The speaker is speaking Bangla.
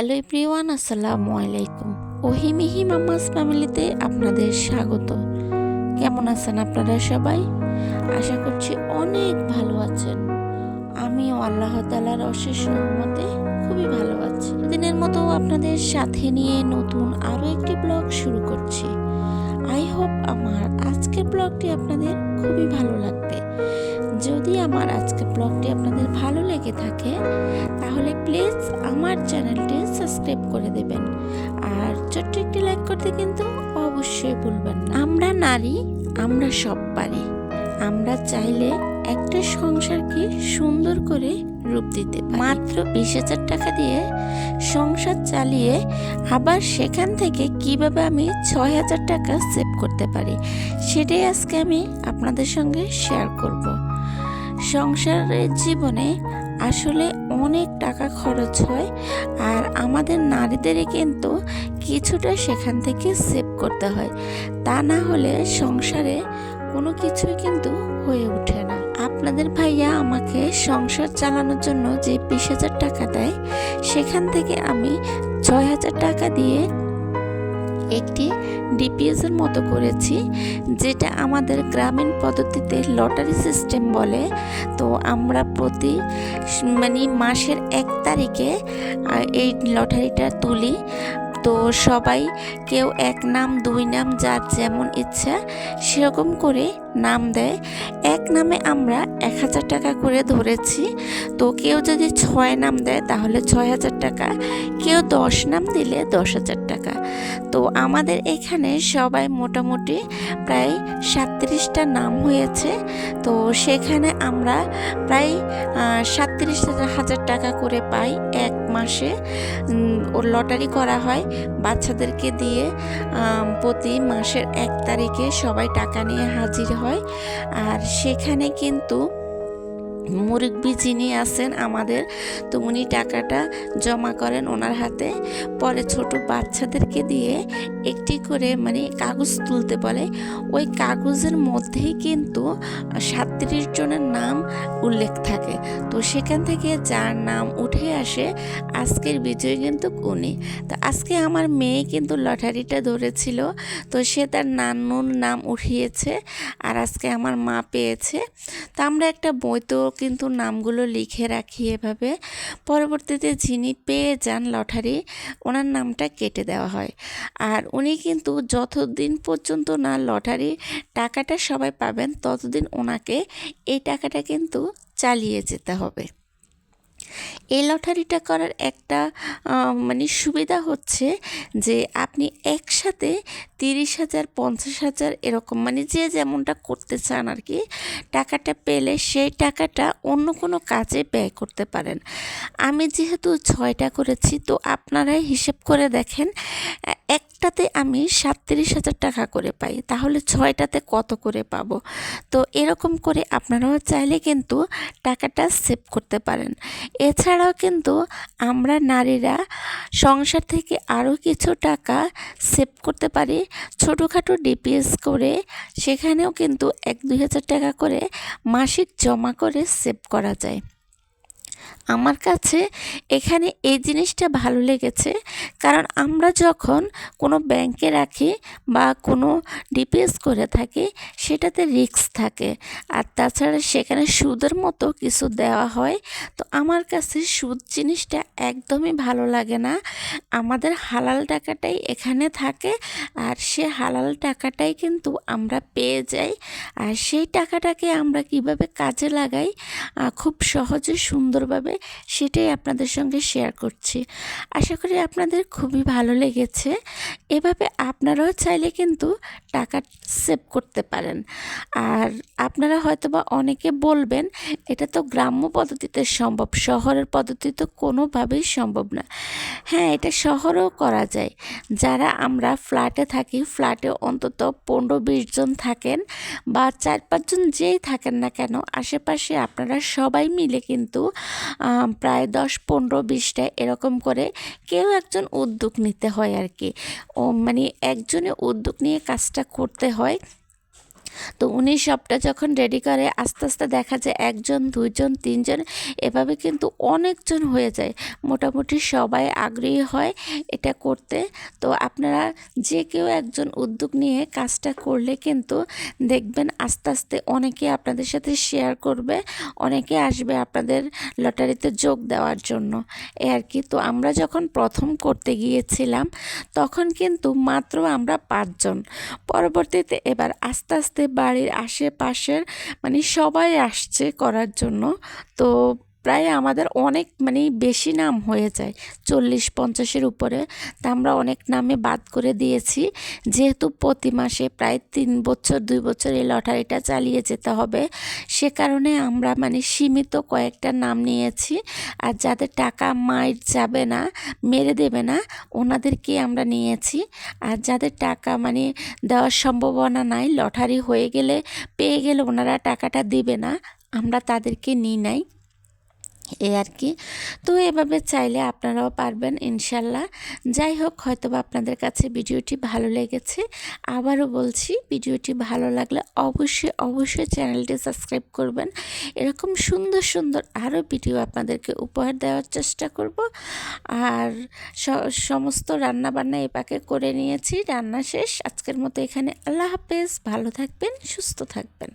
হ্যালো এভরিওয়ান, আসসালামু আলাইকুম। ওহিমিহি মামাস ফ্যামিলিতে আপনাদের স্বাগত। কেমন আছেন আপনারা সবাই? আশা করছি অনেক ভালো আছেন। আমিও আল্লাহ তালার অশেষ রহমতে খুবই ভালো আছি। দিনের মতো আপনাদের সাথে নিয়ে নতুন আরও একটি ব্লগ শুরু করছি। আই হোপ আমার আজকের ব্লগটি আপনাদের খুবই ভালো লাগবে। আমার আজকের ব্লগটি আপনাদের ভালো লেগে থাকে, তাহলে প্লিজ আমার চ্যানেলটি সাবস্ক্রাইব করে দেবেন। আর ছোট্ট একটি লাইক করতে কিন্তু অবশ্যই ভুলবেন না। আমরা নারী, আমরা সব পারি। আমরা চাইলে একটা সংসারকে সুন্দর করে রূপ দিতে মাত্র বিশ হাজার টাকা দিয়ে সংসার চালিয়ে আবার সেখান থেকে কীভাবে আমি ছয় হাজার টাকা সেভ করতে পারি, সেটাই আজকে আমি আপনাদের সঙ্গে শেয়ার করব। সংসারের জীবনে আসলে অনেক টাকা খরচ হয় আর আমাদের নারীদেরই কিন্তু কিছুটা সেখান থেকে সেভ করতে হয়। তা না হলে সংসারে কোনো কিছুই কিন্তু হয়ে ওঠে না। আপনাদের ভাইয়া আমাকে সংসার চালানোর জন্য যে বিশ হাজার টাকা দেয়, সেখান থেকে আমি ছয় হাজার টাকা দিয়ে একটি ডিপিএসের মতো করেছি, যেটা আমাদের গ্রামীণ পদ্ধতিতে লটারি সিস্টেম বলে। তো আমরা প্রতি মানে মাসের এক তারিখে এই লটারিটা তুলি। তো সবাই কেউ এক নাম, দুই নাম, যার যেমন ইচ্ছা সেরকম করে নাম দেয়। এক নামে আমরা এক হাজার টাকা করে ধরেছি। তো কেউ যদি ছয় নাম দেয়, তাহলে ছয় হাজার টাকা। কেউ দশ নাম দিলে দশ হাজার টাকা। তো আমাদের এখানে সবাই মোটামুটি প্রায় সাতত্রিশটা নাম হয়েছে। তো সেখানে আমরা প্রায় সাতত্রিশ হাজার টাকা করে পাই এক মাসে। ওর লটারি করা হয় বাচ্চাদেরকে দিয়ে প্রতি মাসের এক তারিখে সবাই টাকা নিয়ে হাজির হয়। আর সেখানে কিন্তু মুরব্বী যিনি আছেন আমাদের, তো উনি টাকাটা জমা করেন ওনার হাতে। পরে ছোট বাচ্চাদেরকে দিয়ে একটি করে মানে কাগজ তুলতে বলে। ওই কাগজের মধ্যেই কিন্তু সাতত্রিশ জনের নাম উল্লেখ থাকে। তো সেখান থেকে যার নাম উঠে আসে, আজকের বিজয় কিন্তু উনি। তো আজকে আমার মেয়ে কিন্তু লটারিটা ধরেছিল, তো সে তার নানুর নাম উঠিয়েছে আর আজকে আমার মা পেয়েছে। তো আমরা একটা বইতেও কিন্তু নামগুলো লিখে রাখি এভাবে। পরবর্তীতে যিনি পেয়ে যান লটারি, ওনার নামটা কেটে দেওয়া হয়। আর উনি কিন্তু যতদিন পর্যন্ত না লটারি টাকাটা সবাই পাবেন, ততদিন ওনাকে এই টাকাটা কিন্তু চালিয়ে যেতে হবে। এই লটারিটা করার একটা মানে সুবিধা হচ্ছে যে আপনি একসাথে তিরিশ হাজার, পঞ্চাশ হাজার এরকম মানে যে যেমনটা করতে চান আর কি, টাকাটা পেলে সেই টাকাটা অন্য কোনো কাজে ব্যয় করতে পারেন। আমি যেহেতু ছয়টা করেছি, তো আপনারাই হিসেব করে দেখেন, এ- একটাতে আমি সাতত্রিশ হাজার টাকা করে পাই। তাহলে ছয়টাতে কত করে পাবো? তো এরকম করে আপনারাও চাইলে কিন্তু টাকাটা সেভ করতে পারেন। এছাড়াও কিন্তু আমরা নারীরা সংসার থেকে আরও কিছু টাকা সেভ করতে পারি। ছোটোখাটো ডিপিএস করে সেখানেও কিন্তু এক দুই হাজার টাকা করে মাসিক জমা করে সেভ করা যায়। আমার কাছে এখানে এই জিনিসটা ভালো লেগেছে। কারণ আমরা যখন কোনো ব্যাংকে রাখি বা কোনো ডিপিএস করে থাকি, সেটাতে রিস্ক থাকে। আর তাছাড়া সেখানে সুদের মতো কিছু দেওয়া হয়। তো আমার কাছে সুদ জিনিসটা একদমই ভালো লাগে না। আমাদের হালাল টাকাটাই এখানে থাকে। আর সে হালাল টাকাটাই কিন্তু আমরা পেয়ে যাই। আর সেই টাকাটাকে আমরা কীভাবে কাজে লাগাই? খুব সহজে সুন্দরভাবে সেটাই আপনাদের সঙ্গে শেয়ার করছি। আশা করি আপনাদের খুবই ভালো লেগেছে। এভাবে আপনারাও চাইলে কিন্তু টাকা সেভ করতে পারেন। আর আপনারা হয়তো বা অনেকে বলবেন, এটা তো গ্রাম্য পদ্ধতিতে সম্ভব, শহরের পদ্ধতি তো কোনোভাবেই সম্ভব না। হ্যাঁ এটা শহরেও করা যায়। যারা আমরা ফ্ল্যাটে থাকি ফ্ল্যাটে অন্তত পনেরো বিশ জন থাকেন বা চার পাঁচজন যেই থাকেন না কেন, আশেপাশে আপনারা সবাই মিলে কিন্তু প্রায় দশ, পনেরো, বিশটা এরকম করে কেউ একজন উদ্যোগ নিতে হয় আর কি। ও মানে একজনে উদ্যোগ নিয়ে কাজটা করতে হয়। তো উনি সবটা যখন রেডি করে, আস্তে আস্তে দেখা যায় একজন, দুইজন, তিনজন, এভাবে কিন্তু অনেকজন হয়ে যায়। মোটামুটি সবাই আগ্রহী হয় এটা করতে। তো আপনারা যে কেউ একজন উদ্যোগ নিয়ে কাজটা করলে কিন্তু দেখবেন আস্তে আস্তে অনেকে আপনাদের সাথে শেয়ার করবে, অনেকে আসবে আপনাদের লটারিতে যোগ দেওয়ার জন্য। এ আর কি, তো আমরা যখন প্রথম করতে গিয়েছিলাম, তখন কিন্তু মাত্র আমরা পাঁচজন। পরবর্তীতে এবার আস্তে আস্তে বাড়ির আশেপাশের মানে সবাই আসছে করার জন্য। তো প্রায় আমাদের অনেক মানে বেশি নাম হয়ে যায়। চল্লিশ পঞ্চাশের উপরে। তা আমরা অনেক নামে বাদ করে দিয়েছি। যেহেতু প্রতি মাসে প্রায় তিন বছর, দুই বছর এই লটারিটা চালিয়ে যেতে হবে, সে কারণে আমরা মানে সীমিত কয়েকটা নাম নিয়েছি। আর যাদের টাকা মাইর যাবে না, মেরে দেবে না ওনাদেরকে আমরা নিয়েছি। আর যাদের টাকা মানে দেওয়ার সম্ভাবনা নাই, লটারি হয়ে গেলে, পেয়ে গেলে ওনারা টাকাটা দিবে না, আমরা তাদেরকে নিই নাই। এই আর কি। তো এভাবে চাইলে আপনারাও পারবেন ইনশাল্লাহ। যাই হোক হয়তো আপনাদের কাছে ভিডিওটি ভালো লেগেছে। আবারও বলছি, ভিডিওটি ভালো লাগলে অবশ্যই অবশ্যই চ্যানেলটি সাবস্ক্রাইব করবেন। এরকম সুন্দর সুন্দর আরও ভিডিও আপনাদেরকে উপহার দেওয়ার চেষ্টা করব। আর সমস্ত রান্না বান্না এই পাকে করে নিয়েছি। রান্না শেষ। আজকের মতো এখানে। আল্লাহ হাফেজ। ভালো থাকবেন, সুস্থ থাকবেন।